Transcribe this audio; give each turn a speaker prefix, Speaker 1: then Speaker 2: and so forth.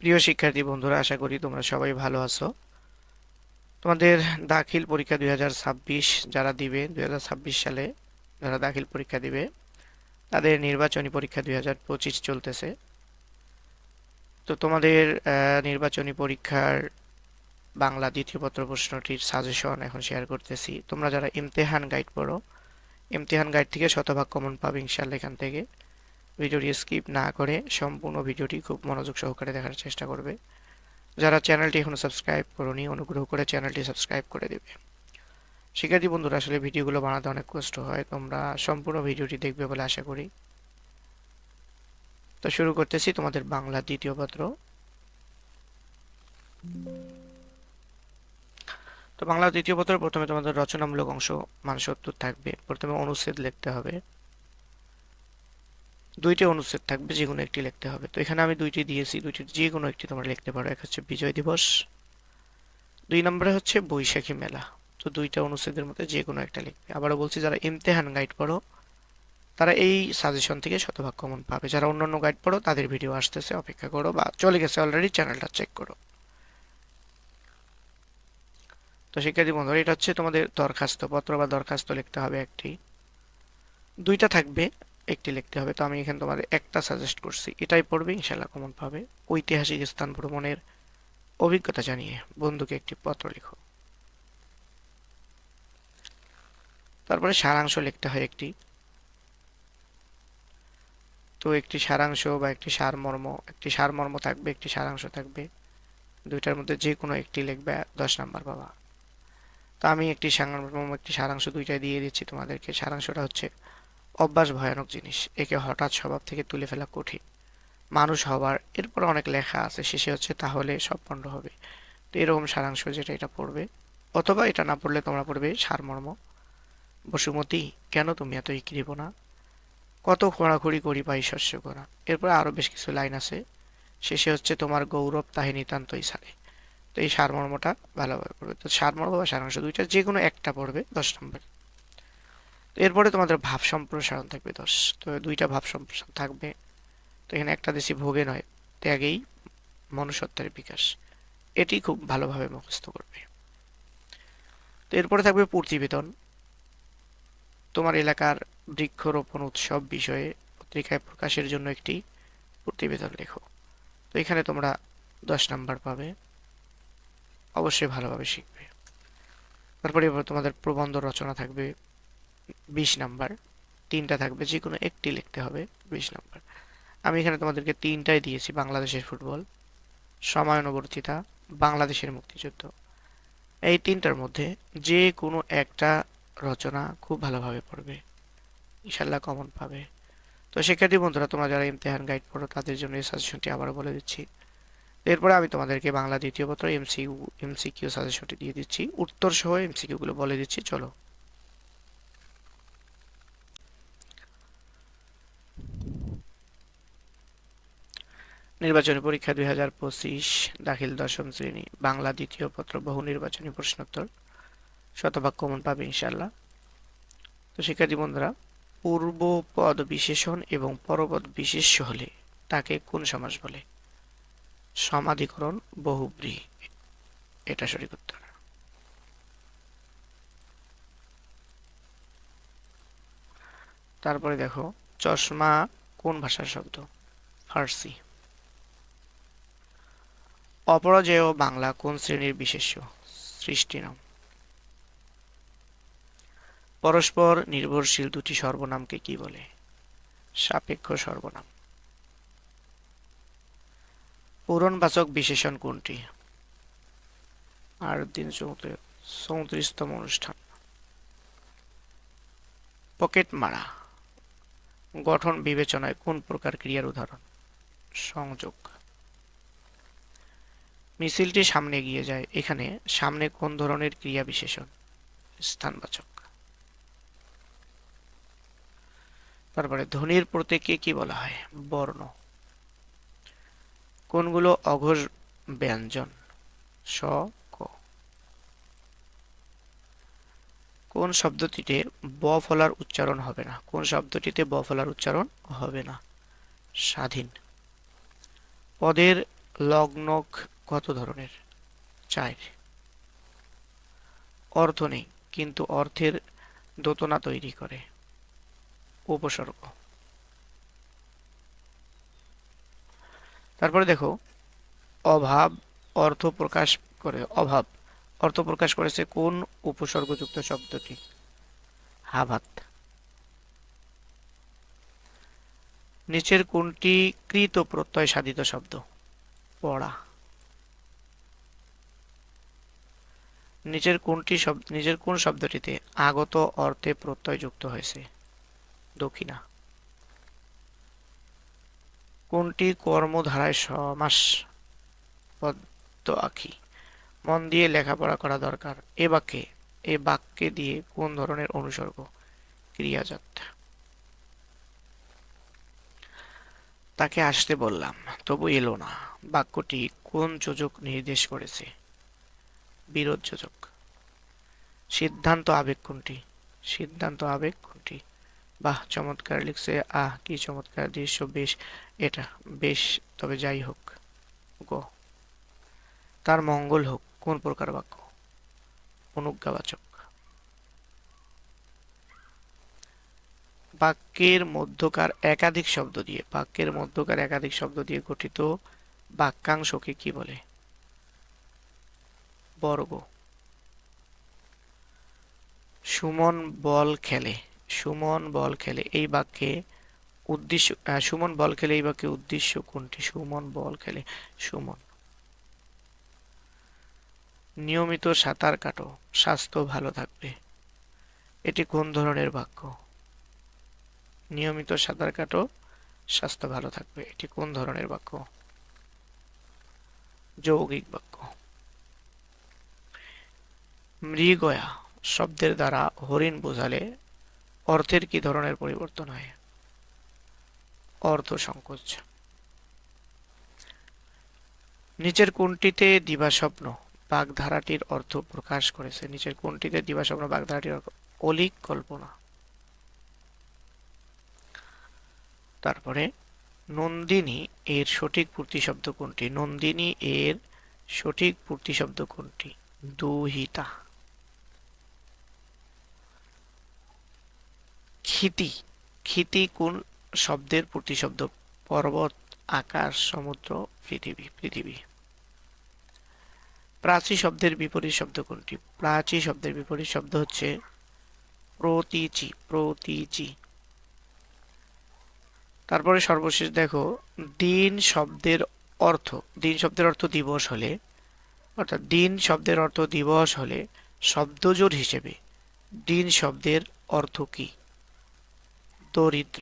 Speaker 1: প্রিয় শিক্ষার্থী, বন্ধুরা, আশা করি তোমরা সবাই ভালো আছো। তোমাদের দাখিল পরীক্ষা দুই হাজার ছাব্বিশ যারা দিবে দু হাজার ছাব্বিশ সালে যারা দাখিল পরীক্ষা দিবে, তাদের নির্বাচনী পরীক্ষা দু হাজার পঁচিশ চলতেছে। তো তোমাদের নির্বাচনী পরীক্ষার বাংলা দ্বিতীয় পত্র প্রশ্নটির সাজেশন এখন শেয়ার করতেছি। তোমরা যারা ইমতেহান গাইড পড়ো, ইমতেহান গাইড থেকে শতভাগ কমন পাবে ইনশাল্লাহ এখান থেকে। ভিডিওটি স্কিপ না করে সম্পূর্ণ ভিডিওটি খুব মনোযোগ সহকারে দেখার চেষ্টা করবে। যারা চ্যানেলটি এখনও সাবস্ক্রাইব করনি, অনুগ্রহ করে চ্যানেলটি সাবস্ক্রাইব করে দেবে। শিক্ষার্থী বন্ধুরা, আসলে ভিডিওগুলো বানাতে অনেক কষ্ট হয়। তোমরা সম্পূর্ণ ভিডিওটি দেখবে বলে আশা করি। তো শুরু করতেছি তোমাদের বাংলা দ্বিতীয় পত্র। তো বাংলা দ্বিতীয় পত্র প্রথমে তোমাদের রচনামূলক অংশ মান সত্তর থাকবে। প্রথমে অনুচ্ছেদ লিখতে হবে। দুইটি অনুচ্ছেদ থাকবে, যে কোনো একটি লিখতে হবে। তো এখানে আমি দুইটি দিয়েছি, দুইটি যে কোনো একটি তোমরা লিখতে পারো। এক হচ্ছে বিজয় দিবস, দুই নম্বরে হচ্ছে বৈশাখী মেলা। তো দুইটা অনুচ্ছেদের মধ্যে যে কোনো একটা লিখবে। আবারও বলছি, যারা ইমতেহান গাইড পড়ো, তারা এই সাজেশন থেকে শতভাগ কমন পাবে। যারা অন্যান্য গাইড পড়ো, তাদের ভিডিও আসতেছে, অপেক্ষা করো বা চলে গেছে অলরেডি চ্যানেলটা চেক করো। তো শিক্ষার্থী বন্ধুরা, এটা হচ্ছে তোমাদের দরখাস্ত, পত্র বা দরখাস্ত লিখতে হবে একটি। দুইটা থাকবে। একটি লিখতে হবে। তো আমি এখানে তোমাদের একটা সাজেস্ট করছি। এটাই পড়বে ইনশাল্লাহ কমন পাবে। ঐতিহাসিক স্থান ভ্রমণের অভিজ্ঞতা জানিয়ে বন্ধুকে একটি পত্র লিখো। তারপরে সারাংশ লিখতে হয় একটি। তো একটি সারাংশ বা একটি সারমর্ম একটি সারমর্ম থাকবে, একটি সারাংশ থাকবে। দুইটার মধ্যে যে কোনো একটি লিখবে দশ নাম্বার বাবা তো আমি একটি সারমর্ম, একটি সারাংশ দুইটাই দিয়ে দিচ্ছি তোমাদেরকে। সারাংশটা হচ্ছে অভ্যাস ভয়ানক জিনিস। একে হঠাৎ স্বভাব থেকে তুলে ফেলা কঠিন। মানুষ হবার, এরপর অনেক লেখা আছে, শেষে হচ্ছে তাহলে সব পণ্ড হবে। তো এরকম সারাংশ যেটা এটা পড়বে। অথবা এটা না পড়লে তোমরা পড়বে সারমর্ম। বসুমতী, কেন তুমি এত কৃপ না? কত খোঁড়াখুড়ি করি পাই শস্য করা এরপর আরও বেশ কিছু লাইন আছে। শেষে হচ্ছে তোমার গৌরব তাহে নিতান্তই সারে তো এই সারমর্মটা ভালোভাবে পড়বে। তো সারমর্ম বা সারাংশ দুইটা যে কোনো একটা পড়বে দশ নম্বর। এরপরে তোমাদের ভাব সম্প্রসারণ থাকবে, দশ। তো দুইটা ভাব সম্প্রসারণ থাকবে। তো এখানে একটা দেশি ভোগে নয়, ত্যাগেই মনুষ্যত্বের বিকাশ। এটি খুব ভালোভাবে মুখস্থ করবে। তো এরপরে থাকবে প্রতিবেদন। তোমার এলাকার বৃক্ষরোপণ উৎসব বিষয়ে পত্রিকায় প্রকাশের জন্য একটি প্রতিবেদন লেখো। তো এখানে তোমরা দশ নাম্বার পাবে। অবশ্যই ভালোভাবে শিখবে। তারপরে এবার তোমাদের প্রবন্ধ রচনা থাকবে। বিশ নাম্বার। তিনটা থাকবে যে কোনো একটি লিখতে হবে বিশ নাম্বার। আমি এখানে তোমাদেরকে তিনটাই দিয়েছি, বাংলাদেশের ফুটবল, সময়ানুবর্তিতা, বাংলাদেশের মুক্তিযুদ্ধ। এই তিনটার মধ্যে যে কোনো একটা রচনা খুব ভালোভাবে পড়বে। ইনশাল্লাহ কমন পাবে। তো শিক্ষার্থী বন্ধুরা, তোমরা যারা ইমতেহান গাইড পড়ো, তাদের জন্য এই সাজেশনটি আবারও বলে দিচ্ছি। এরপরে আমি তোমাদেরকে বাংলা দ্বিতীয় পত্র এমসিউ এমসিকিউ সাজেশনটি দিয়ে দিচ্ছি। উত্তর সহ এমসিকিউ গুলো বলে দিচ্ছি। চলো। নির্বাচনী পরীক্ষা দুই হাজার পঁচিশ, দাখিল দশম শ্রেণি, বাংলা দ্বিতীয় পত্র, বহু নির্বাচনী প্রশ্নোত্তর। শতভাগ কমন পাবে ইনশাল্লাহ তো শিক্ষার্থী বন্ধুরা, পূর্ব পদ বিশেষণ এবং পরপদ বিশেষ্য হলে তাকে কোন সমাস বলে? সমাধিকরণ বহুব্রী। এটা সঠিক উত্তর। তারপরে দেখো, চশমা কোন ভাষার শব্দ? ফার্সি। অপরাজেয় বাংলা কোন শ্রেণির বিশেষ্য? সৃষ্টি নাম। পরস্পর নির্ভরশীল দুটি সর্বনামকে কি বলে? সাপেক্ষ সর্বনাম। পূরণবাচক বিশেষণ কোনটি? আর দিন চৌত্রিশতম অনুষ্ঠান। পকেট মারা। গঠন বিবেচনায় কোন প্রকার ক্রিয়ার উদাহরণ? সংযোগ। মিছিলটি সামনে এগিয়ে যায়। এখানে সামনে কোন ধরনের ক্রিয়া বিশেষণ? স্থানবাচক তারপরে ধ্বনির প্রতীককে কি বলা হয়? বর্ণ। কোনগুলো অঘোষ ব্যঞ্জন? স, ক। কোন শব্দটিতে ব ফলার উচ্চারণ হবে না? কোন শব্দটিতে ব ফলার উচ্চারণ হবে না? স্বাধীন। পদের লগ্নক কত ধরনের? চার। অর্থ নেই, কিন্তু অর্থের দোতনা তৈরি করে। উপসর্গ। তারপরে দেখো, অভাব অর্থ প্রকাশ করে, অভাব অর্থ প্রকাশ করেছে কোন উপসর্গযুক্ত শব্দটি? হাভাত। নিচের কোনটি কৃত প্রত্যয় সাধিত শব্দ? পড়া। নিচের কোনটি শব্দ নিচের কোন শব্দটিতে আগত অর্থে প্রত্যয় যুক্ত হয়েছে? দক্ষিণা। কোনটি কর্মধারায় সমাস পদ্ম আঁকি মন দিয়ে লেখাপড়া করা দরকার। এ বাক্যে এ বাক্যে দিয়ে কোন ধরনের অনুসর্গ? ক্রিয়াজাত। তাকে আসতে বললাম, তবু এলো না। বাক্যটি কোন যোজক নির্দেশ করেছে? বিরোধ যোজক সিদ্ধান্ত আবেগ কোনটি? সিদ্ধান্ত আবেগ কোনটি? বাহ, চমৎকার লিখছে। আহ, কি চমৎকার দৃশ্য, বেশ, এটা, বেশ, তবে যাই হোক, গ। তার মঙ্গল হোক, কোন প্রকার বাক্য? অনুজ্ঞাবাচক। বাক্যের মধ্যকার একাধিক শব্দ দিয়ে, বাক্যের মধ্যকার একাধিক শব্দ দিয়ে গঠিত বাক্যাংশকে কি বলে? বর্গ। সুমন বল খেলে, সুমন বল খেলে এই বাক্যে উদ্দেশ্য সুমন বল খেলে এই বাক্যে উদ্দেশ্য কোনটি? সুমন বল খেলে সুমন। নিয়মিত সাঁতার কাটো, স্বাস্থ্য ভালো থাকবে। এটি কোন ধরনের বাক্য? নিয়মিত সাঁতার কাটো, স্বাস্থ্য ভালো থাকবে। এটি কোন ধরনের বাক্য? যৌগিক বাক্য। মৃগয়া শব্দের দ্বারা হরিণ বোঝালে অর্থের কি ধরনের পরিবর্তন হয়? অর্থ সংকোচ নিচের কোনটিতে দিবাস্বপ্ন, বাগধারাটির অর্থ প্রকাশ করেছে। নিচের কোনটিতে দিবাস্বপ্ন, বাগধারাটির অলিক কল্পনা। তারপরে, নন্দিনী এর সঠিক প্রতিশব্দ কোনটি? নন্দিনী এর সঠিক প্রতিশব্দ কোনটি? দুহিতা। ক্ষিতি ক্ষিতি কোন শব্দের প্রতিশব্দ? পর্বত, আকাশ, সমুদ্র, পৃথিবী পৃথিবী। প্রাচী শব্দের বিপরীত শব্দ কোনটি? প্রাচী শব্দের বিপরীত শব্দ হচ্ছে প্রতীচি প্রতীচি। তারপরে সর্বশেষ দেখো, দিন শব্দের অর্থ। দিন শব্দের অর্থ দিবস হলে, অর্থাৎ দিন শব্দের অর্থ দিবস হলে শব্দজোড় হিসেবে দিন শব্দের অর্থ কি? দরিদ্র